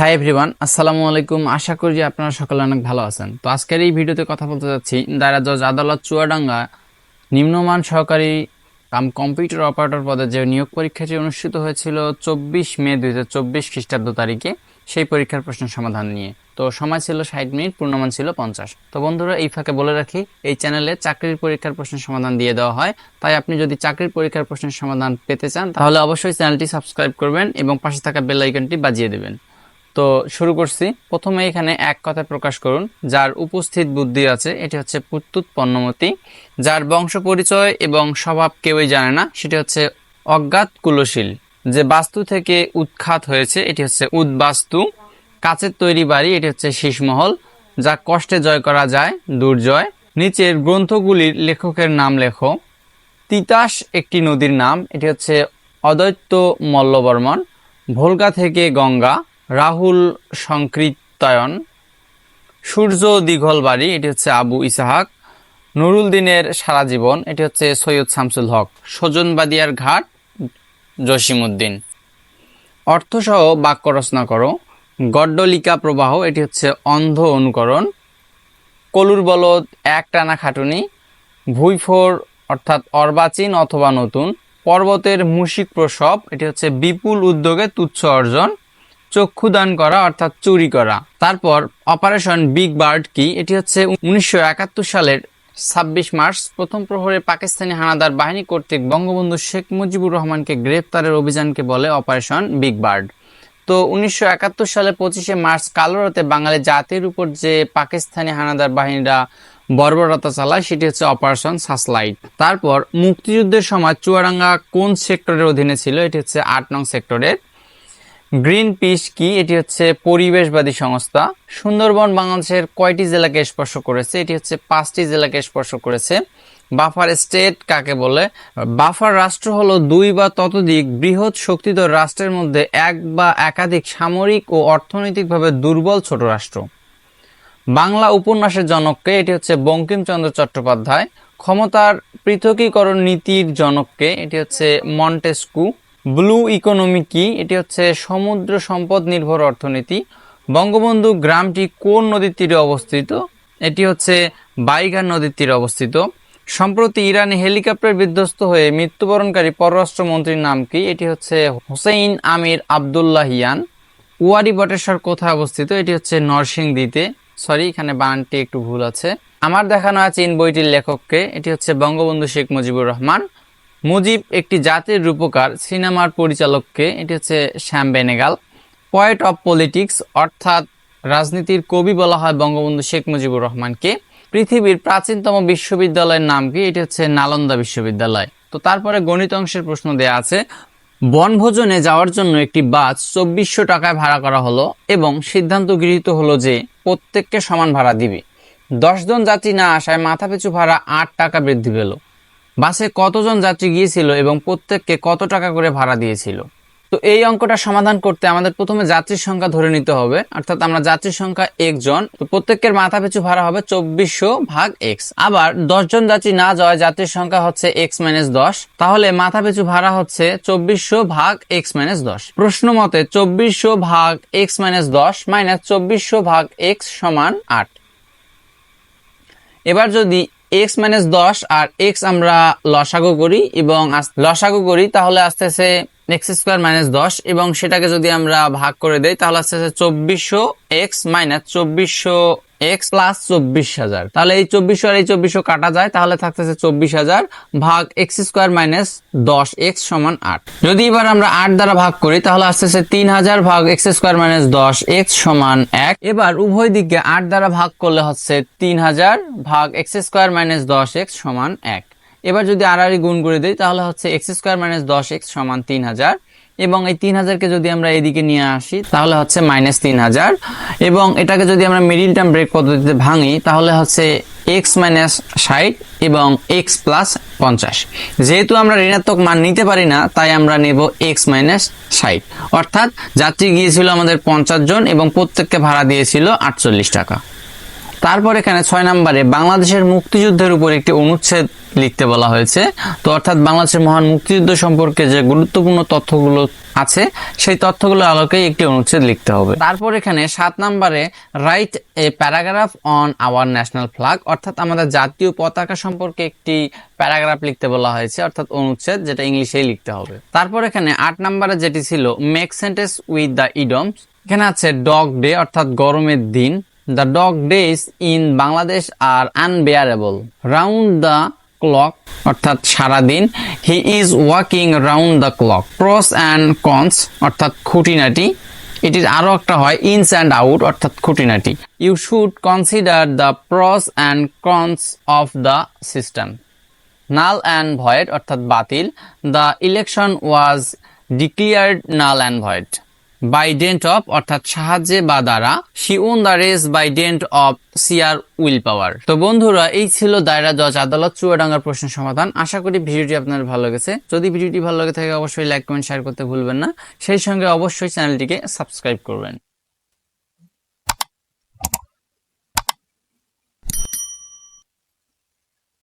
Hi everyone আসসালামু আলাইকুম আশা করি যে আপনারা সকলে অনেক ভালো আছেন। তো আজকের এই ভিডিওতে কথা বলতে যাচ্ছি। দায়রা জজ আদালত চুয়াডাঙ্গা নিম্নমান সহকারী কাম কম্পিউটার অপারেটর পদে যে নিয়োগ পরীক্ষাটি অনুষ্ঠিত হয়েছিল চব্বিশ মে দুই হাজার চব্বিশ খ্রিস্টাব্দ তারিখে, সেই পরীক্ষার প্রশ্ন সমাধান নিয়ে। তো সময় ছিল ষাট মিনিট, পূর্ণমান ছিল পঞ্চাশ। তো বন্ধুরা, এই ফাঁকে বলে রাখি, এই চ্যানেলে চাকরির পরীক্ষার প্রশ্নের সমাধান দিয়ে দেওয়া হয়। তাই আপনি যদি চাকরির পরীক্ষার প্রশ্নের সমাধান পেতে চান, তাহলে অবশ্যই চ্যানেলটি সাবস্ক্রাইব করবেন এবং পাশে থাকা বেল আইকনটি বাজিয়ে দেবেন। তো শুরু করছি। প্রথমে এখানে এক কথায় প্রকাশ করুন। যার উপস্থিত বুদ্ধি আছে, এটি হচ্ছে পুত্তুত পণ্যমতি। যার বংশ পরিচয় এবং স্বভাব কেউই জানে না, সেটি হচ্ছে অজ্ঞাত কুলশীল। যে বাস্তু থেকে উৎখাত হয়েছে, এটি হচ্ছে উদ্বাস্তু। কাচের তৈরি বাড়ি, এটি হচ্ছে শীষমহল, যা কষ্টে জয় করা যায়, দুর্জয়। নিচের গ্রন্থগুলির লেখকের নাম লেখো। তিতাস একটি নদীর নাম, এটি হচ্ছে অদৈত্য মল্লবর্মন। ভোলগা থেকে গঙ্গা। রাহুল সংকৃতায়ন, সূর্য দীঘল বাড়ি, এটি হচ্ছে আবু ইসাহাক, নুরুল দিনের সারা জীবন, এটি হচ্ছে সৈয়দ শামসুল হক, সজনবাদিয়ার ঘাট, জসিমউদ্দিন। অর্থসহ বাক্য রচনা করো, গড্ডলিকা প্রবাহ, এটি হচ্ছে অন্ধ অনুকরণ, কলুর বলদ এক টানা খাটুনি, ভুইফোর, অর্থাৎ অর্বাচীন অথবা নতুন, পর্বতের মুশিক প্রসব, এটি হচ্ছে বিপুল উদ্যোগে তুচ্ছ অর্জন চক্ষুদান করা, অর্থাৎ চুরি করা। তারপর, অপারেশন বিগ বার্ড কি? এটি হচ্ছে উনিশশো একাত্তর সালের ছাব্বিশ মার্চ, প্রথম প্রহরে পাকিস্তানি হানাদার বাহিনী কর্তৃক বঙ্গবন্ধু শেখ মুজিবুর রহমানকে গ্রেপ্তারের অভিযানকে বলে অপারেশন বিগ বার্ড। তো উনিশশো একাত্তর সালে পঁচিশে মার্চ, কালো রাতে বাঙালি জাতির উপর যে পাকিস্তানি হানাদার বাহিনীরা বর্বরতা চালায়, সেটি হচ্ছে অপারেশন সাসলাইট। তারপর, মুক্তিযুদ্ধের সময় চুয়াডাঙ্গা কোন সেক্টরের অধীনে ছিল? এটি হচ্ছে আট নং সেক্টরের গ্রিন পিস কি? এটি হচ্ছে পরিবেশবাদী সংস্থা। সুন্দরবন বাংলাদেশের কয়টি জেলাকে স্পর্শ করেছে? এটি হচ্ছে পাঁচটি জেলাকে স্পর্শ করেছে। বাফার স্টেট কাকে বলে? বাফার রাষ্ট্র হলো দুই বা ততোধিক বৃহৎ শক্তিধর রাষ্ট্রের মধ্যে এক বা একাধিক সামরিক ও অর্থনৈতিকভাবে দুর্বল ছোট রাষ্ট্র। বাংলা উপন্যাসের জনককে, এটি হচ্ছে বঙ্কিমচন্দ্র চট্টোপাধ্যায়। ক্ষমতার পৃথকীকরণ নীতির জনককে, এটি হচ্ছে মন্টেস্কু। ব্লু ইকোনমি কি? এটি হচ্ছে সমুদ্র সম্পদ নির্ভর অর্থনীতি। বঙ্গবন্ধু গ্রামটি কোন নদীর তীরে অবস্থিত? এটি হচ্ছে বাইঘাট নদীর তীরে অবস্থিত। সম্প্রতি ইরানে হেলিকপ্টার বিধ্বস্ত হয়ে মৃত্যুবরণকারী পররাষ্ট্রমন্ত্রীর নাম কি? এটি হচ্ছে Hossein Amir Abdollahian Wari Bateshwar কোথায় অবস্থিত? এটি হচ্ছে নরসিংদীতে। সরি এখানে বানানটি একটু ভুল আছে। আমার দেখানো আছে ইন বইটির লেখককে। এটি হচ্ছে বঙ্গবন্ধু শেখ মুজিবুর রহমান। মুজিব একটি জাতির রূপকার, সিনেমার পরিচালককে, এটি হচ্ছে Shyam Benegal poet of politics অর্থাৎ রাজনীতির কবি বলা হয় বঙ্গবন্ধু শেখ মুজিবুর রহমানকে, পৃথিবীর প্রাচীনতম বিশ্ববিদ্যালয়ের নাম কি? এটি হচ্ছে নালন্দা বিশ্ববিদ্যালয়। তো তারপরে গণিত অংশের প্রশ্ন দেয়া আছে, বনভোজনে যাওয়ার জন্য একটি বাস চব্বিশশো টাকায় ভাড়া করা হলো এবং সিদ্ধান্ত গৃহীত হলো যে প্রত্যেককে সমান ভাড়া দিবে। দশজন যাত্রী না আসায় মাথাপিছু ভাড়া আট টাকা বৃদ্ধি পেল। বাসে কতজন যাত্রী গিয়েছিল এবং প্রত্যেককে কত টাকা করে ভাড়া দিয়েছিল? তো এই অঙ্কটা সমাধান করতে আমাদের প্রথমে যাত্রীর সংখ্যা ধরে নিতে হবে। অর্থাৎ আমরা যাত্রীর সংখ্যা একজন, তো প্রত্যেকের মাথা পিছু ভাড়া হবে চব্বিশশো ভাগ এক্স আবার দশজন যাত্রী না যাওয়ায় যাত্রীর সংখ্যা হচ্ছে এক্স মাইনাস দশ। তাহলে মাথা পিছু ভাড়া হচ্ছে চব্বিশশো ভাগ এক্স মাইনাস দশ। প্রশ্ন মতে চব্বিশশো ভাগ এক্স মাইনাস দশ মাইনাস চব্বিশশো ভাগ এক্স সমান আট। এবার যদি এক্স মাইনাস দশ আর এক্স আমরা লসাগু করি এবং লসাগো করি, তাহলে আসতেছে এক্স স্কোয়ার মাইনাস দশ এবং সেটাকে যদি আমরা ভাগ করে দেই, তাহলে আস্তে আসতেছে চব্বিশশো এক্স মাইনাস চব্বিশশো এক্স প্লাস চব্বিশ হাজার। তাহলে এই চব্বিশশো আর এই চব্বিশশো কাটা যায়, তাহলে থাকতেছে চব্বিশ হাজার ভাগ এক্স স্কোয়ার মাইনাস দশ এক্স সমান আট। যদি এবার আমরা আট দ্বারা ভাগ করি, তাহলে আসতেছে তিন হাজার ভাগ এক্স স্কোয়ার মাইনাস দশ এক্স সমান এক। এবার উভয় দিকে আট দ্বারা ভাগ করলে হচ্ছে তিন হাজার ভাগ এক্স স্কোয়ার মাইনাস দশ এক্স সমান এক। এবার যদি আড়াআড়ি গুণ করে দিই, তাহলে হচ্ছে এক্স স্কোয়ার মাইনাস দশ এক্স সমান তিন হাজার। এবং এই তিন হাজারকে যদি আমরা এদিকে নিয়ে আসি, তাহলে হচ্ছে মাইনাস তিন হাজার। এবং এটাকে যদি আমরা মিডিল টার্ম ব্রেক পদ্ধতিতে ভাঙি, তাহলে হচ্ছে এক্স মাইনাস ষাট এবং এক্স প্লাস পঞ্চাশ। যেহেতু আমরা ঋণাত্মক মান নিতে পারি না, তাই আমরা নেব এক্স মাইনাস ষাট। অর্থাৎ যাত্রী গিয়েছিল আমাদের পঞ্চাশ জন এবং প্রত্যেককে ভাড়া দিয়েছিল আটচল্লিশ টাকা। তারপর এখানে ছয় নম্বরে বাংলাদেশের মুক্তিযুদ্ধের উপর একটি অনুচ্ছেদ লিখতে বলা হয়েছে। তো অর্থাৎ বাংলাদেশের মহান মুক্তিযুদ্ধ সম্পর্কে যে গুরুত্বপূর্ণ তথ্যগুলো আছে, সেই তথ্যগুলো আলোকেই একটি অনুচ্ছেদ লিখতে হবে। তারপর এখানে সাত নম্বরে write a paragraph on our national flag অর্থাৎ আমাদের জাতীয় পতাকা সম্পর্কে একটি প্যারাগ্রাফ লিখতে বলা হয়েছে, অর্থাৎ অনুচ্ছেদ, যেটা ইংলিশেই লিখতে হবে। তারপর এখানে আট নম্বরে যেটি ছিল make sentence with the idioms এখানে আছে ডগ ডে অর্থাৎ গরমের দিন। The dog days in Bangladesh are unbearable round the clock অর্থাৎ সারাদিন he is walking round the clock pros and cons অর্থাৎ খুঁটিনাটি এটির আরও একটা হয় ইনস অ্যান্ড আউট অর্থাৎ খুঁটিনাটি। You should consider the pros and cons of the system null and void অর্থাৎ বাতিল। The election was declared null and void by dint of অর্থাৎ সাহায্যে বা দ্বারা she won the race by dint of sheer will power তো বন্ধুরা, এই ছিল দায়রা জজ আদালত চুয়াডাঙ্গার প্রশ্ন সমাধান। আশা করি ভিডিওটি আপনার ভালো লেগেছে। যদি ভিডিওটি ভালো লেগে থাকে, অবশ্যই লাইক কমেন্ট শেয়ার করতে ভুলবেন না। সেই সঙ্গে অবশ্যই চ্যানেলটিকে সাবস্ক্রাইব করবেন।